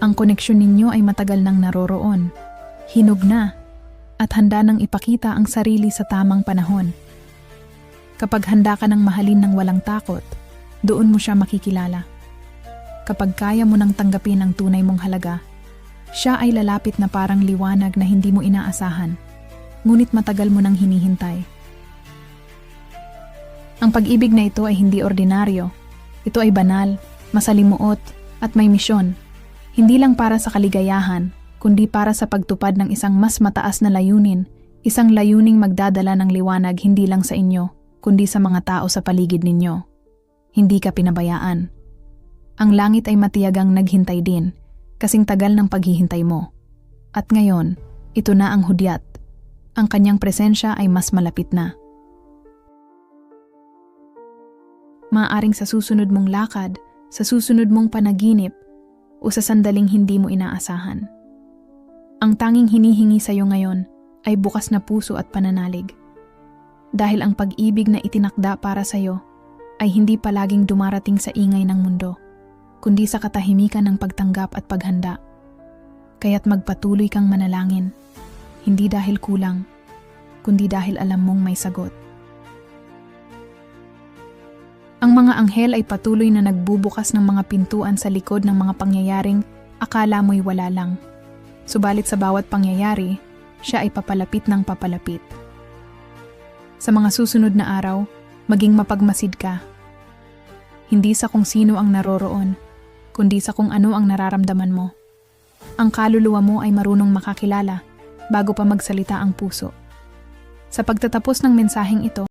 Ang koneksyon ninyo ay matagal nang naroroon. Hinog na at handa nang ipakita ang sarili sa tamang panahon. Kapag handa ka ng mahalin ng walang takot, doon mo siya makikilala. Kapag kaya mo nang tanggapin ang tunay mong halaga, siya ay lalapit na parang liwanag na hindi mo inaasahan, ngunit matagal mo nang hinihintay. Ang pag-ibig na ito ay hindi ordinaryo. Ito ay banal, masalimuot, at may misyon. Hindi lang para sa kaligayahan, kundi para sa pagtupad ng isang mas mataas na layunin, isang layuning magdadala ng liwanag hindi lang sa inyo, kundi sa mga tao sa paligid ninyo. Hindi ka pinabayaan. Ang langit ay matiyagang naghintay din, kasing tagal ng paghihintay mo. At ngayon, ito na ang hudyat. Ang kanyang presensya ay mas malapit na. Maaring sa susunod mong lakad, sa susunod mong panaginip, o sa sandaling hindi mo inaasahan. Ang tanging hinihingi sa iyo ngayon ay bukas na puso at pananalig. Dahil ang pag-ibig na itinakda para sa iyo ay hindi palaging dumarating sa ingay ng mundo, kundi sa katahimikan ng pagtanggap at paghanda. Kaya't magpatuloy kang manalangin, hindi dahil kulang, kundi dahil alam mong may sagot. Ang mga anghel ay patuloy na nagbubukas ng mga pintuan sa likod ng mga pangyayaring akala mo'y wala lang. Subalit sa bawat pangyayari, siya ay papalapit ng papalapit. Sa mga susunod na araw, maging mapagmasid ka. Hindi sa kung sino ang naroroon, kundi sa kung ano ang nararamdaman mo. Ang kaluluwa mo ay marunong makakilala bago pa magsalita ang puso. Sa pagtatapos ng mensaheng ito,